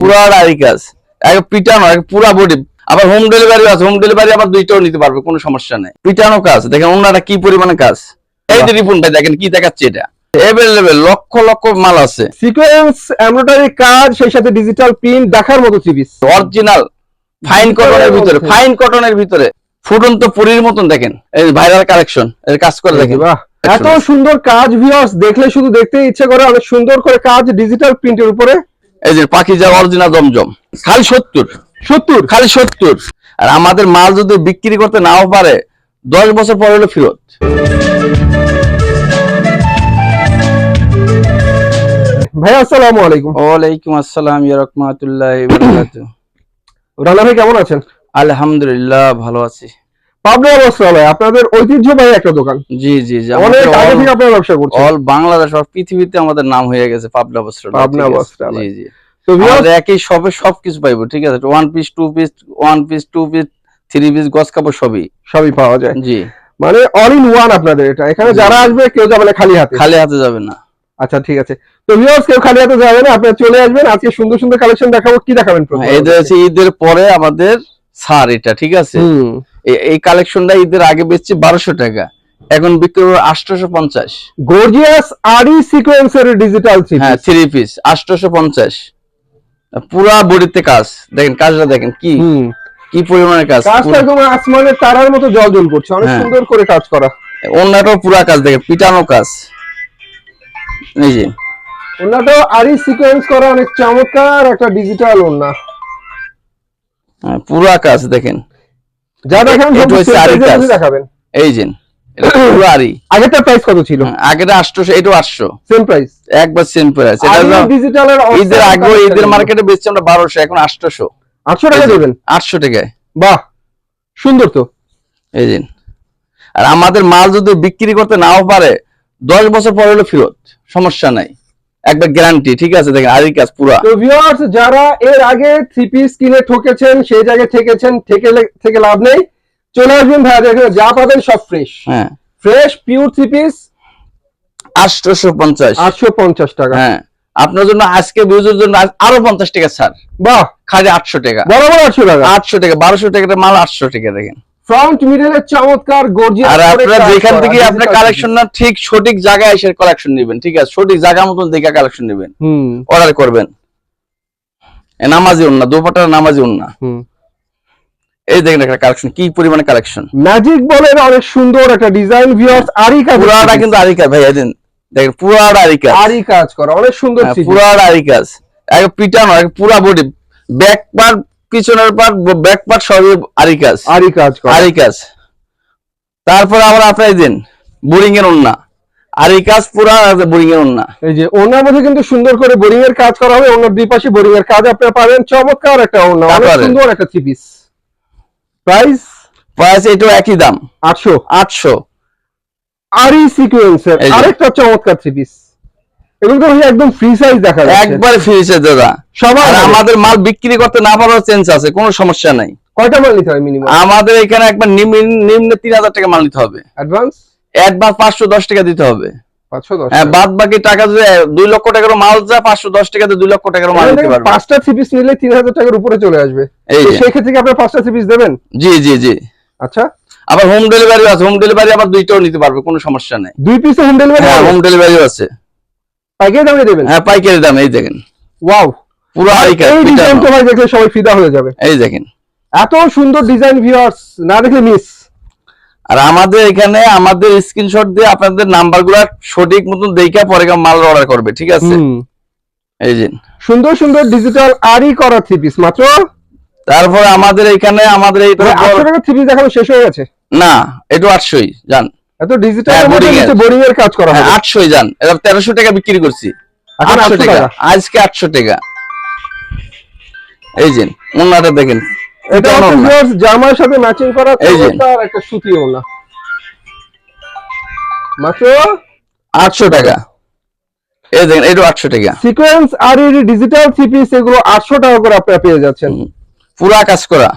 পুরা আড়াই কাজ। পিটানো পুরা বডি আবার হোম ডেলিভারি আছে হোম ডেলিভারি আবার দুইটাও নিতে পারবে কোনো সমস্যা নেই। পিটানো কাজ দেখেন ওনারা কি পরিমাণে কাজ। এই যে রিপনটা দেখেন কি দেখাচ্ছে এটা। এভেলেবেল লক্ষ লক্ষ মাল আছে। সিকোয়েন্স এমব্রয়ডারি কাজ সেই সাথে ডিজিটাল প্রিন্ট দেখার মতো অরিজিনাল ফাইন কটনের ভিতরে ফাইন কটনের ভিতরে। ফুটন্ত পুরীর মতন দেখেন এই ভাইরাল কালেকশন এর কাজ করে দেখেন। বাহ এত সুন্দর কাজ ভিউয়ার্স দেখলে শুধু দেখতে ইচ্ছে করে অনেক সুন্দর করে কাজ ডিজিটাল প্রিন্টের উপরে। এই যে পাখি যা অরিজিনাল জমজম। খালি সত্তর। সত্তর? খালি সত্তর। আর আমাদের মাল যদি বিক্রি করতে নাও পারে দশ বছর পর হলো ফেরত। ভাই আসসালামু আলাইকুম। ওয়ালাইকুম আসসালাম ইয়া রাহমাতুল্লাহি ওয়া বারাকাতুহু। রানা ভাই কেমন আছেন? আলহামদুলিল্লাহ ভালো আছি। পাবনা বস্ত্রালয় আপনাদের ঐতিহ্যবাহী একটা দোকান। জি জি জি অনেক আগে থেকে আপনারা ব্যবসা করছেন। অল বাংলাদেশ পৃথিবীতে আমাদের নাম হয়ে গেছে পাবনা বস্ত্র পাবনা বস্ত্রালয়। জি জি। তো আমাদের একই শপে সবকিছু পাইবো ঠিক আছে? One piece two piece one piece two piece three piece গস কাপড় সবই। সবই পাওয়া যায়। জি। মানে অল ইন ওয়ান আপনাদের এটা। এখানে যারা আসবে কেউ যাবে না খালি হাতে। খালি হাতে যাবে না। আচ্ছা ঠিক আছে। তো ভিউয়ার্স কেউ খালি হাতে যাবে না আপনারা চলে আসবেন। আজকে সুন্দর সুন্দর কালেকশন দেখাবো। কি দেখাবেন প্রথমে? ঈদের পরে আমাদের ছাড় এটা ঠিক আছে? এই কালেকশনটা ঈদের আগে বেচছি বারোশো টাকা এখন বিক্রি করব আটশোশো পঞ্চাশ। গর্জিয়াস আরি সিকোয়েন্সের ডিজিটাল হ্যাঁ থ্রি পিস আটশোশো পঞ্চাশ। পুরা বডিতে কাজ দেখেন কাজটা দেখেন কি কি পরিমাণে কাজ কাজটা একদম আসমানের তারার মতো জল জল করছে অনেক হ্যাঁ। সুন্দর করে কাজ করা। অন্যটাও পুরা কাজ দেখেন পিটানো কাজ। এই যে। ওনাটাও আরি সিকোয়েন্স করা অনেক চমৎকার একটা ডিজিটাল ওনা হ্যাঁ, পুরা কাজ দেখেন। যা দেখান সব। দেখাবেন। এই যে প্রাইস কত ছিল? আগেটা এটাও সেম প্রাইস একবার সেম প্রাইস এটা ডিজিটালের ঈদের আগে ঈদের মার্কেটে বেচছি আমরা বারোশো এখন আটশোশো। 800 টাকা দেবেন? আটশো টাকায়। বাহ সুন্দর তো। এই দিন আর আমাদের মাল যদি বিক্রি করতে নাও পারে দশ বছর পর হলো ফেরত সমস্যা নাই। একবার গ্যারান্টি ঠিক আছে? দেখেন আরি কাজ পুরা। তো ভিউয়ার্স যারা এর আগে থ্রি পিস কিনে ঠকেছেন সেই জায়গায় ঠেকেছেন থেকে থেকে লাভ নেই। চলে আসবেন দেখেন যা পাবেন সব ফ্রেশ হ্যাঁ। ফ্রেশ পিওর থ্রি পিস আটশো পঞ্চাশ। টাকা। হ্যাঁ। আপনার জন্য আজকে জন্য আরও পঞ্চাশ টাকা ছাড়। বাহ! খালি আটশো টাকা। বরাবর টাকা। আটশো টাকা বারোশো টাকার মাল আটশো টাকা দেখেন। ফ্রন্ট মিডলের চমৎকার গর্জিয়াস আর আপনারা যেখান থেকে আপনার কালেকশন না ঠিক সঠিক জায়গায় এসে কালেকশন নেবেন ঠিক আছে? সঠিক জায়গা মতন দেখে কালেকশন নেবেন। হুম। অর্ডার করবেন। নামাজি উন্না দুপাটার নামাজি উন্না হুম। এই দেখেন একটা কালেকশন কি পরিমাণে কালেকশন ম্যাজিক বলের অনেক সুন্দর একটা ডিজাইন ভিউয়ার্স আরি কাজ পুরাটা কিন্তু আরিকা ভাই এদিন দেখেন পুরাটা আরিকা। আরি কাজ করা অনেক সুন্দর হ্যাঁ। পুরাটা আরিকাজ এক পিটানো এক পুরা বডি ব্যাক পার্ট পিছনের পার্ট ব্যাক পার্ট সবই আরিকাজ আরি কাজ করা। আরিকাজ তারপর আবার আপনার দিন বোরিং এর উন্না আরিকাজ পুরা বোরিং এর উন্না এই যে ওনার মধ্যে কিন্তু সুন্দর করে বোরিং এর কাজ করা হবে। ওনার দুই পাশে বোরিং এর কাজ আপনারা পাবেন। চমৎকার একটা ওনা অনেক? সুন্দর একটা থ্রি পিস প্রাইস প্রাইস এটাও একই দাম। আটশো। আটশো। আরি সিকোয়েন্সের আরেকটা চমৎকার থ্রি পিস এগুলো ভাই একদম ফ্রি সাইজ দেখা যাচ্ছে। একবার ফিনিশে দাদা। সবার আমাদের মাল বিক্রি করতে না পারার চেঞ্জ আছে কোনো সমস্যা নাই। কয়টা মাল নিতে হয় মিনিমাম আমাদের এখানে একবার নিম্ন- নিম্নে তিন হাজার টাকা মাল নিতে হবে। অ্যাডভান্স টাকা দিতে হবে। হ্যাঁ বাদ বাকি টাকা যদি দুই লক্ষ টাকার মাল যায় পাঁচশো দশ দুই লক্ষ টাকার মাল নিতে পাঁচটা থ্রি পিস নিলে তিন হাজার টাকার উপরে চলে আসবে। এই তো সেই ক্ষেত্রে কি আপনার পাঁচটা থ্রি পিস দেবেন? জি জি জি। আচ্ছা। আবার হোম ডেলিভারি আছে হোম ডেলিভারি আবার দুইটাও নিতে পারবে কোনো সমস্যা নেই। দুই পিসে হোম ডেলিভারি হোম ডেলিভারিও আছে। পাইকারি দামে দেবেন? হ্যাঁ পাইকারি দাম এই দেখেন। ওয়াও। পুরো এই ডিজাইনটা ভাই দেখলে সবাই ফিদা হয়ে যাবে। এই দেখেন। এত সুন্দর ডিজাইন ভিউয়ার্স না দেখলে মিস আর আমাদের এখানে আমাদের স্ক্রিনশট দিয়ে আপনাদের নাম্বারগুলা সঠিক মতন দেখে পরে মাল অর্ডার করবে ঠিক আছে? এই যে। সুন্দর সুন্দর ডিজিটাল আরই করা থ্রি পিস মাত্র? তারপরে আমাদের এখানে আমাদের এই আটশো টাকা থ্রি পিস দেখানো শেষ হয়ে গেছে? না এটা আটশোই জান এত ডিজিটাল হ্যাঁ, এর। এর কাজ করা হ্যাঁ, হবে। আটশোই জান এটা তেরোশো টাকা বিক্রি করছি। এখন 800 টাকা। টাকা। আজকে আটশো টাকা। এই যে দেখেন। এটা ভিউয়ার্স জামার সাথে ম্যাচিং করা এই। চমৎকার একটা সুতি মাত্র আটশো টাকা। এই দেখেন এটা আটশো টাকা। সিকোয়েন্স আর ডিজিটাল থ্রি পিস এগুলো আটশো টাকা করে আপনারা পেয়ে যাচ্ছেন। পুরা কাজ করা।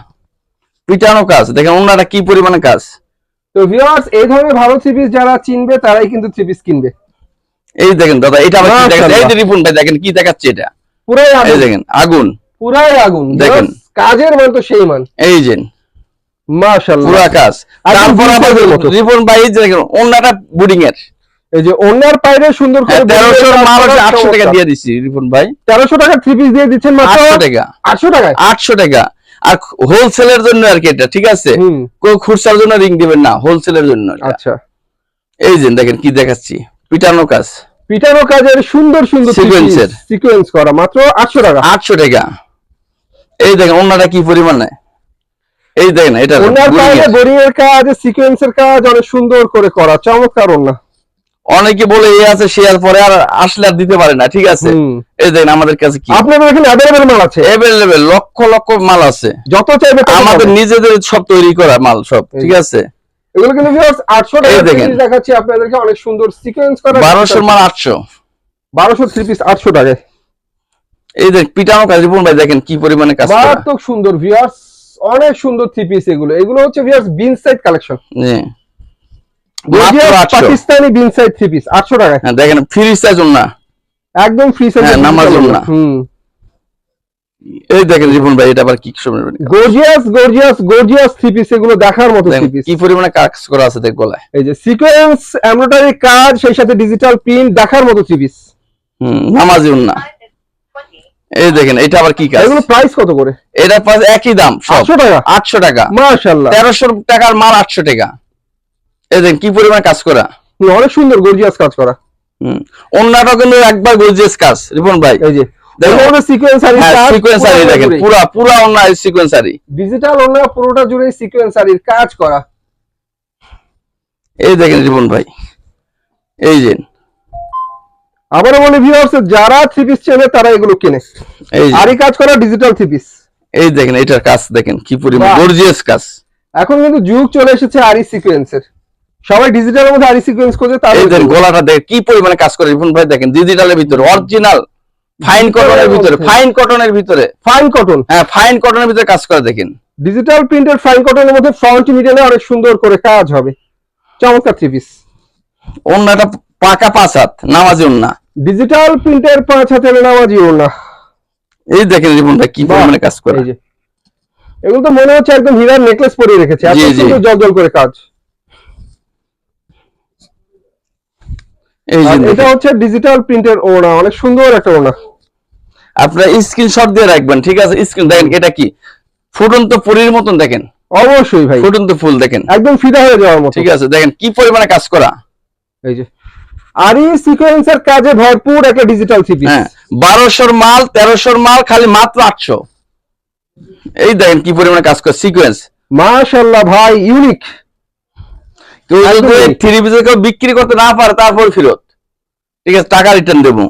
পিটানো কাজ। দেখেন ওনাটা কি পরিমাণে কাজ? তো ভিউয়ার্স এই ধরনের ভালো থ্রি পিস যারা চিনবে তারাই কিন্তু থ্রি পিস কিনবে। এই দেখেন দাদা এটা আবার কি দেখাচ্ছে? এই যে ভাই দেখেন কি দেখাচ্ছে এটা? পুরাই এই আগুন। দেখেন আগুন। পুরাই আগুন। দেখেন। কাজের মান তো সেই মান। এই যে। মাশাআল্লাহ। পুরা কাজ। তারপর আবার ভাই এই দেখেন বুডিং এর। এই যে পাইরে সুন্দর করে হ্যাঁ, তেরোশো মাল আটশো টাকা দিয়ে দিছি রিপন ভাই। তেরোশো টাকা থ্রি পিস দিয়ে দিচ্ছেন মাত্র আটশো টাকা। আটশো টাকায়? আটশো টাকা। আর হোলসেলের জন্য আর কি এটা ঠিক আছে? কেউ খুচরার জন্য রিং দিবেন না হোলসেলের জন্য আচ্ছা। এই যে দেখেন কি দেখাচ্ছি পিটানো কাজ। পিটানো কাজের সুন্দর সুন্দর এর। সিকোয়েন্স করা মাত্র আটশো টাকা। আটশো টাকা। এই দেখেন অন্যটা কি পরিমাণে? এই দেখেন এটা ওনার পাইরে বোরিং এর কাজ সিকোয়েন্সের কাজ অনেক সুন্দর করে করা চমৎকার ওনা। অনেকে বলে এ আছে সে আর পরে আর আসলে আর দিতে পারে না ঠিক আছে? এই দেখেন আমাদের কাছে কি? আপনাদের এখানে অ্যাভেলেবেল মাল আছে? এভেলেবেল লক্ষ লক্ষ মাল আছে। যত চাইবে তত আমাদের নিজেদের সব তৈরি করা মাল সব ঠিক আছে? এগুলো কিন্তু viewers 800 এই টাকা দেখেন। পিস দেখাচ্ছি আপনাদেরকে অনেক সুন্দর সিকোয়েন্স করা বারোশোর মাল আটশো। 1200 থ্রি পিস 800 টাকায়। এই দেখ পিটানো কাজ রিপন ভাই দেখেন কি পরিমাণে কাজ করা। মারাত্মক সুন্দর ভিউয়ার্স অনেক সুন্দর থ্রি পিস এগুলো। এগুলো হচ্ছে ভিউয়ার্স বিন সাইড কালেকশন জি। পাকিস্তানি বিন সাইড থ্রি পিস 800 টাকায় হ্যাঁ দেখেন ফ্রি সাইজ না। একদম ফ্রি সাইজ হ্যাঁ, নামার না। হুম। এই দেখেন রিপন ভাই এটা আবার কি gorgeous gorgeous gorgeous three piece এগুলো দেখার মতো থ্রি পিস কি পরিমাণে কাজ করা আছে দেখ গলায়। এই যে সিকোয়েন্স এমব্রয়ডারি কাজ সেই সাথে ডিজিটাল প্রিন্ট দেখার মতো থ্রি পিস হুম নামাজি না। এই দেখেন এটা আবার কি কাজ? এগুলো প্রাইস কত করে? এটার পাশ একই দাম সব। 800 টাকা? আটশো টাকা। মাশাআল্লাহ। তেরোশো টাকার মাল আটশো টাকা। এই দেখেন কি পরিমাণে কাজ করা? অনেক সুন্দর গর্জিয়াস কাজ করা। হুম অন্যটা কিন্তু একবার গর্জিয়াস কাজ রিপন ভাই। এই যে হ্যাঁ কাজ করা। এই দেখেন রিপন ভাই। এই যে। আবারও বলি ভিউয়ার্স যারা থ্রি পিস চেনে তারা এগুলো কেনে। এই যে, কাজ করা ডিজিটাল থ্রি পিস এই দেখেন এটার কাজ দেখেন কি পরিমাণ গর্জিয়াস কাজ। এখন কিন্তু যুগ চলে এসেছে আরি সিকোয়েন্সের সবাই ডিজিটালের মধ্যে আরি সিকোয়েন্স করছে তার গলাটা দেখেন কি পরিমাণে কাজ করে রিপন ভাই দেখেন ডিজিটালের ভিতরে অরিজিনাল ফাইন কটনের ভিতরে ফাইন কটনের ভিতরে। ফাইন কটন হ্যাঁ ফাইন কটনের ভিতরে কাজ করে দেখেন। ডিজিটাল প্রিন্টের ফাইন কটনের মধ্যে ফ্রন্ট মিডলে অনেক সুন্দর করে কাজ হবে। চমৎকার থ্রি পিস অন্যটা পাকা পাঁচ হাত নামাজি অন্য ডিজিটাল প্রিন্টের পাঁচ হাতের নামাজি ওড়না এই দেখেন রিপন ভাই কি পরিমাণে কাজ করে। এগুলো তো মনে হচ্ছে একদম হীরার নেকলেস পরিয়ে রেখেছে। এত। সুন্দর জল করে কাজ। এই যে আর এটা। হচ্ছে ডিজিটাল প্রিন্টের ওড়না অনেক সুন্দর একটা ওড়না। আপনার স্ক্রিনশট দিয়ে রাখবেন ঠিক আছে? স্ক্রিন দেখেন এটা কি? ফুটন্ত পুরীর মতন দেখেন। অবশ্যই ভাই। ফুটন্ত ফুল দেখেন। একদম ফিদা হয়ে যাওয়ার মতো। ঠিক আছে দেখেন কি পরিমাণে কাজ করা। এই যে। আর এই সিকোয়েন্সের কাজে ভরপুর একটা ডিজিটাল থ্রি পিস হ্যাঁ বারোশোর মাল তেরোশোর মাল খালি মাত্র আটশো। এই দেখেন কি পরিমাণে কাজ করে সিকোয়েন্স মাশাআল্লাহ ভাই ইউনিক কেউ যদি। থ্রি পিসে কেউ বিক্রি করতে না পারে তারপর ফেরত। ঠিক আছে টাকা রিটার্ন দেবো।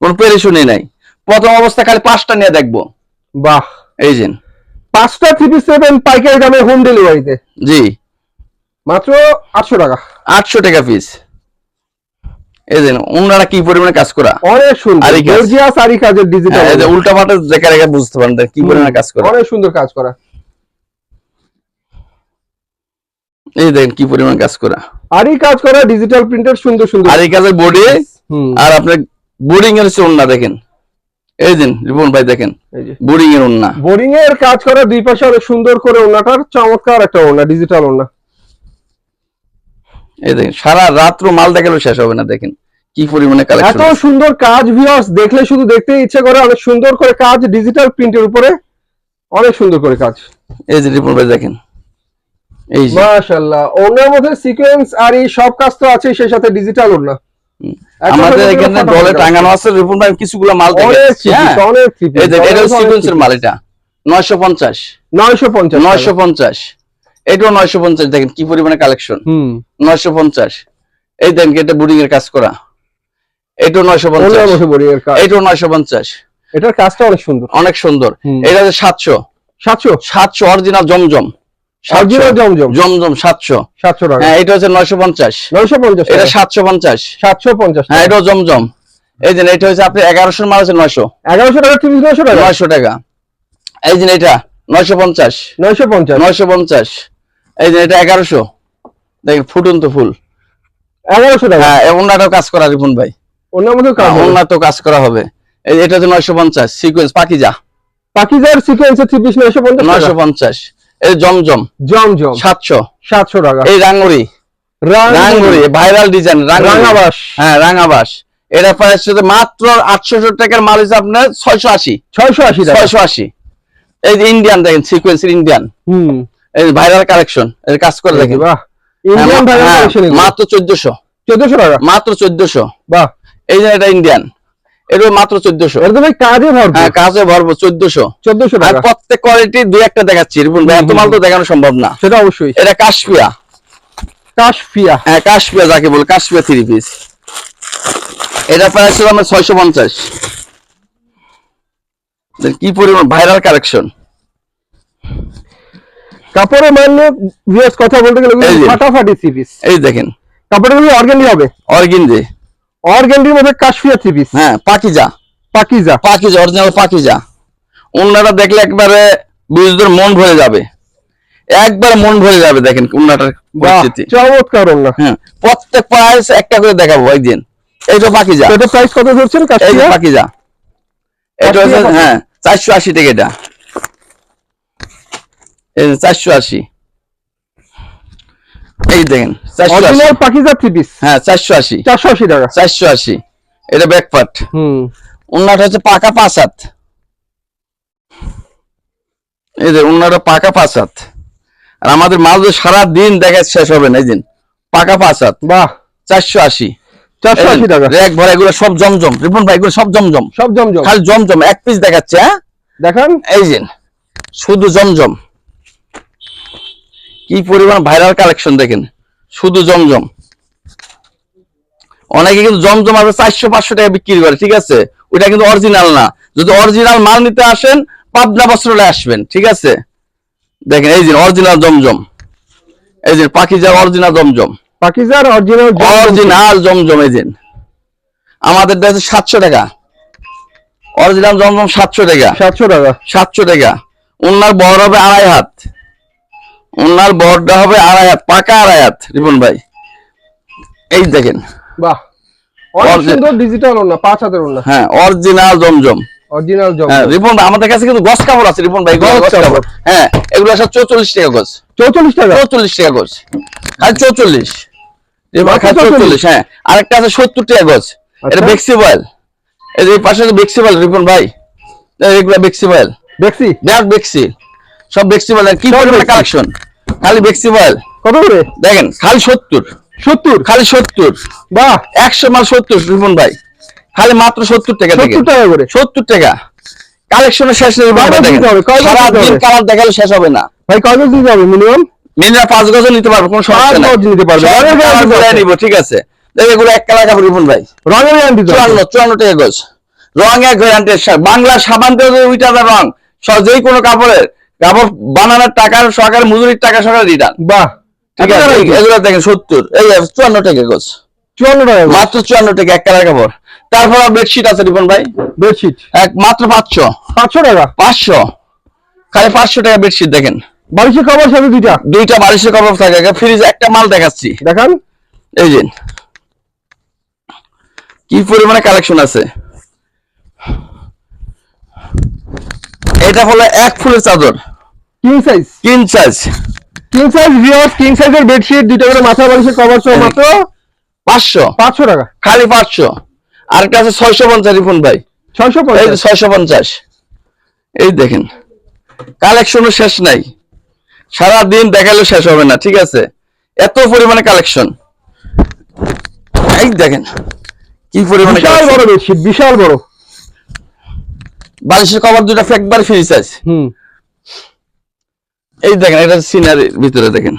কোন পেরেশনি নাই। প্রথম অবস্থা খালি পাঁচটা নিয়ে দেখব। বাহ। এই যে। পাঁচটা থ্রি পাবেন পাইকারি দামে হোম ডেলিভারিতে জি। মাত্র আটশো টাকা। আটশো টাকা পিস এই যে ওনারা কি পরিমাণে কাজ করা? অনেক সুন্দর। আরি কাজ। গর্জিয়াস আরি কাজের ডিজিটাল হ্যাঁ, এই যে উল্টা পাল্টা দেখে রেখে বুঝতে পারেন কি পরিমাণে কাজ করা। অনেক সুন্দর কাজ করা। এই দেখেন কি পরিমাণে কাজ করা। আরি কাজ করা ডিজিটাল প্রিন্টের সুন্দর সুন্দর। আর এই কাজের বডি আর আপনার বোর্ডিং এর ওন্না দেখেন। এই দিন রিপন ভাই দেখেন এই যে। বোর্ডিং এর ওন্না বোরিং এর কাজ করা দুই পাশে অনেক সুন্দর করে চমৎকার একটা ডিজিটাল এই দেখেন সারা রাত্র মাল শেষ হবে না দেখেন। কি পরিমাণে এত সুন্দর কাজ ভিউয়ার্স দেখলে শুধু দেখতে ইচ্ছে করে অনেক সুন্দর করে কাজ ডিজিটাল প্রিন্টের উপরে অনেক সুন্দর করে কাজ। এই যে রিপন ভাই দেখেন এই যে। মাশাআল্লাহ। ওনার মধ্যে সিকোয়েন্স আর এই সব কাজ তো আছে সেই সাথে ডিজিটাল ওনা আমাদের এখানে দলে। টাঙানো আছে রিপন ভাই কিছুগুলো মাল দেখাচ্ছি হ্যাঁ? অনেক এই দেখ এটা সিকোয়েন্সের মাল এটা। নয়শো পঞ্চাশ। নয়শো পঞ্চাশ নয়শো পঞ্চাশ। এটাও নয়শো পঞ্চাশ দেখেন কি পরিমাণে কালেকশন হুম। নয়শো পঞ্চাশ। এই দেখেন কি এটা বোর্ডিং এর কাজ করা। এটাও নয়শো ওনার পঞ্চাশ মধ্যে বোরিং এর কাজ। এটাও নয়শো পঞ্চাশ। এটার কাজটা অনেক সুন্দর। অনেক সুন্দর। এটা হচ্ছে সাতশো। সাতশো? সাতশো অরিজিনাল জমজম। জমজম? সাতশো। সাতশো টাকা। হ্যাঁ এটা হচ্ছে নয়শো পঞ্চাশ। নয়শো পঞ্চাশ এটা সাতশো পঞ্চাশ। সাতশো পঞ্চাশ হ্যাঁ এটাও জমজম। এই যে এটা হচ্ছে আপনি মাল আছে নয়শো। এগারোশো টাকা তিরিশ নয়শো টাকা? নয়শো টাকা। এই যে এটা নয়শো পঞ্চাশ। নয়শো পঞ্চাশ। নয়শো পঞ্চাশ। এই যে এটা এগারোশো। দেখেন ফুটন্ত ফুল। এগারোশো টাকা? হ্যাঁ কাজ করা রিপুন ভাই। মধ্যে হবে। ওনার তো কাজ করা হবে। এই এটা হচ্ছে নয়শো পঞ্চাশ। সিকুয়েন্স পাকিজা। পাকিজার সিকোয়েন্সের থ্রি পিস নয়শো পঞ্চাশ নয়শো পঞ্চাশ। এই জমজম। জমজম। সাতশো। সাতশো টাকা। এই রাঙ্গুরি রাঙ্গুরি ভাইরাল ডিজাইন রাঙাবাস। হ্যাঁ রাঙাবাস। এটা প্রাইস মাত্র আটশো টাকার মাল হিসেবে আপনার ছয়শো আশি। ছয়শো আশি টাকা। ছয়শো আশি। এই যে ইন্ডিয়ান দেখেন সিকোয়েন্সের ইন্ডিয়ান হুম। এই ভাইরাল কালেকশন এর কাজ করে দেখেন। বাহ। ইন্ডিয়ান হ্যাঁ, ভাইরাল কালেকশন মাত্র চোদ্দশো। চোদ্দশো টাকা? মাত্র চোদ্দশো। বাহ। এই যে এটা ইন্ডিয়ান এটা মাত্র চোদ্দশো। কাজে ভরপুর। হ্যাঁ কাজে ভরবো চোদ্দশো। চোদ্দশো আর প্রত্যেক কোয়ালিটি দুই একটা দেখাচ্ছি এত মাল তো দেখানো সম্ভব না। সেটা অবশ্যই। এটা কাশপিয়া কাশফিয়া। হ্যাঁ কাশপিয়া যাকে বলে কাশপিয়া থ্রি পিস এটা প্রাইস ছিল আমার ছয়শো পঞ্চাশ। কি পরিমাণ ভাইরাল কালেকশন কাপড়ের মানে ভিউয়ার্স কথা বলতে গেলে। ফাটাফাটি থ্রি পিস এই দেখেন। কাপড়েরগুলো অর্গেন্ডি হবে? অরগিনজে অর্গেন্ডির মধ্যে কাশফিয়া থ্রি পিস হ্যাঁ পাকিজা পাকিজা পাকিজা অরিজিনাল পাকিজা ওনারা দেখলে একবারে বিরোধীদের মন ভরে যাবে। একবারে মন ভরে যাবে দেখেন উন্নাটার পরিস্থিতি। চমৎকার না হ্যাঁ প্রত্যেক প্রাইস একটা করে দেখাবো একদিন এই তো পাকিজা এটা প্রাইস কত ধরছেন কাশফিয়া পাকিজা এটা? হ্যাঁ চারশো আশি টাকা এটা। এই চারশো আশি। এই দেখেন অরিজিনাল পাকিজা থ্রি পিস হ্যাঁ চারশো আশি। চারশো আশি টাকা। চারশো আশি। এটা ব্যাকপার্ট। হুম। উন্নাটা হচ্ছে পাকা পাঁচ হাত। এই যে উন্নাটা পাকা পাঁচ হাত। আর আমাদের মাল যে সারা দিন দেখা শেষ হবে না এই দিন। পাকা পাঁচ হাত। বাহ। চারশো আশি। চারশো আশি টাকা। এক ভরা এগুলো সব জমজম। রিপন ভাই এগুলো সব জমজম। সব জমজম। খালি জমজম এক পিস দেখাচ্ছে হ্যাঁ? দেখান। এই যে শুধু জমজম। কি পরিমাণ ভাইরাল কালেকশন দেখেন? শুধু জমজম। অনেকে কিন্তু জমজম আছে চারশো পাঁচশো টাকা বিক্রি করে ঠিক আছে? ওটা কিন্তু অরিজিনাল না। যদি অরিজিনাল মাল নিতে আসেন পাবনা বস্ত্রালয়ে আসবেন ঠিক আছে? দেখেন এই যে অরিজিনাল জমজম। এই যে পাখিজার অরিজিনাল জমজম। পাকিজার অরিজিনাল অরিজিনাল জমজম এই যে। আমাদের দেশে সাতশো টাকা। অরিজিনাল জমজম সাতশো টাকা। সাতশো টাকা। সাতশো টাকা। ওনার বড় হবে আড়াই হাত। ওনার বড়টা হবে আড়াই হাত পাকা আড়াই হাত রিপন ভাই। এই দেখেন। বাহ। অনেক সুন্দর ডিজিটাল ওনা পাঁচ হাতের ওনা হ্যাঁ অরিজিনাল জমজম। অরিজিনাল জম হ্যাঁ রিপন আমাদের কাছে কিন্তু গস কাপড় আছে রিপন ভাই গস গস কাপড়। হ্যাঁ এগুলো সব চৌচল্লিশ টাকা গজ চৌচল্লিশ টাকা? চৌচল্লিশ টাকা রিপন 44 হ্যাঁ আরেকটা আছে সত্তর টাকা গজ এটা আচ্ছা। বেক্সিবয়েল এই পাশে বেক্সিবয়েল রিপন ভাই। এগুলো বেক্সিবয়েল দেখছি দেখ বেক্সি সব বেক্সিবয়েল কি সব কালেকশন খালি বেক্সিবয়েল কত করে? দেখেন খালি সত্তর। সত্তর? খালি সত্তর। বাহ। একশো মাল সত্তর রিপন ভাই। খালি মাত্র সত্তর টাকা থেকে সত্তর টাকা করে? সত্তর টাকা। কালেকশনের শেষ নেই ভাই কয়টা দেখেন? সারা দিন কালার দেখালে শেষ হবে না। ভাই কত দিতে হবে? মিনিমাম মিনিমাম পাঁচ গজও নিতে পারবে কোনো সমস্যা নাই। গজ নিতে পারবে। রঙের গুলাই আছে। নিব ঠিক আছে। দেখ এগুলো এক কালার কাপড় রিপন ভাই। রঙের গ্যারান্টি তো চুয়ান্ন চুয়ান্ন টাকা গজ। রং এক গ্যারান্টের বাংলা সাবান আবার রং সব যেই কোনো কাপড়ের। কাপড় বানানোর টাকার সরকার মজুরির টাকা সরকার রিটার্ন বাহ ঠিক আছে। এগুলো দেখেন সত্তর এই চুয়ান্ন টাকা গজ চুয়ান্ন টাকা মাত্র চুয়ান্ন টাকা এক কালার কাপড়। তারপর বেডশিট আছে রিপন ভাই? বেডশিট এক মাত্র পাঁচশো। পাঁচশো টাকা? পাঁচশো। খালি পাঁচশো টাকা বেডশিট দেখেন। বালিশের কভার সাথে দুইটা? দুইটা বালিশের কাপড় থাকে ফ্রিজ একটা মাল দেখাচ্ছি। দেখান। এই যে। কি পরিমাণে কালেকশন আছে? এটা হলো এক ফুলের চাদর। King size king size king size viewers king সাইজের বেডশিট দুটো করে মাথা বালিশের কভার সহ মাত্র পাঁচশো। পাঁচশো টাকা। খালি পাঁচশো। আরেকটা আছে ছয়শো পঞ্চাশ রিফুন ভাই। ছয়শো এই পঞ্চাশ ছয়শো পঞ্চাশ। এই দেখেন। কালেকশনও শেষ নাই। সারা দিন দেখালেও শেষ হবে না ঠিক আছে? এত পরিমাণে কালেকশন এই দেখেন। কি পরিমাণে বিশাল বড় বেডশিট বিশাল বড়। বালিশের কভার দুটা একবার ফ্রি সাইজ হুম। এই দেখেন এটা সিনারির ভিতরে দেখেন।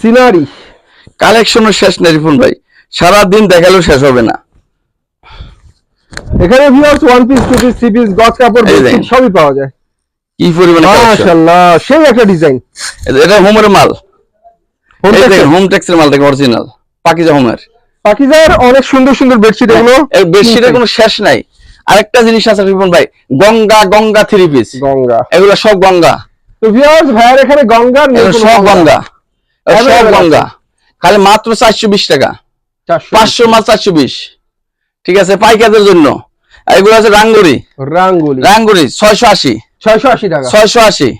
সিনারি। কালেকশনও শেষ নেই রিফুন ভাই। সারা দিন দেখালেও শেষ হবে না। এখানে viewers one piece two piece three piece গজ কাপড় সবই পাওয়া যায়। কি পরিমাণে। মাশাআল্লাহ সেই একটা ডিজাইন এটা হোমের মাল। হোম টেক্সের মাল দেখেন অরিজিনাল পাকিজা হোমের পাকিজার অনেক সুন্দর সুন্দর বেডশিট এগুলো। এই বেডশিটের কোনো শেষ নাই। আরেকটা জিনিস আছে রিপন ভাই গঙ্গা গঙ্গা থ্রি পিস গঙ্গা। এগুলো সব গঙ্গা। তো ভিউয়ার্স ভাইয়ার এখানে কোনো সব গঙ্গা। সব গঙ্গা। খালি মাত্র চারশো বিশ টাকা। চারশো পাঁচশো মাল চারশো বিশ। ঠিক আছে পাইকারদের জন্য। এগুলো আছে রাঙ্গুরি রাঙ্গুলি রাঙ্গুরি ছয়শো আশি। ছয়শো আশি টাকা। ছয়শো আশি।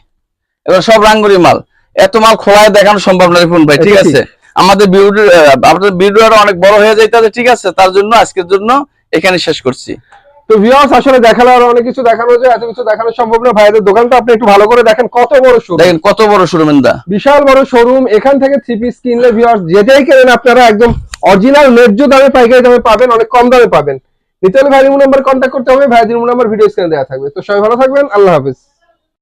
এগুলো সব রাঙ্গুরি মাল। এত মাল খোলায় দেখানো সম্ভব না রিপন ভাই ঠিক আছে? আমাদের আপনাদের ভিডিওটা অনেক বড় হয়ে যাইতে ঠিক আছে? তার জন্য আজকের জন্য এখানে শেষ করছি। তো ভিউয়ার্স আসলে দেখালে আর অনেক কিছু দেখানো যায় এত কিছু দেখানো সম্ভব না। ভাইদের দোকানটা আপনি একটু ভালো করে দেখেন কত বড় শোরুম দেখেন কত বড় শোরুম সুরমেন্দা বিশাল বড় শোরুম এখান থেকে থ্রি পিস কিনলে ভিউয়ার্স যেটাই কেনেন আপনারা একদম অরিজিনাল ন্যায্য দামে পাইকারি দামে পাবেন অনেক কম দামে পাবেন। নিতে হলে ভাইদের নাম্বার কন্ট্যাক্ট করতে হবে ভাইদের নাম্বার ভিডিও স্ক্রিনে দেওয়া থাকবে। তো সবাই ভালো থাকবেন আল্লাহ হাফেজ।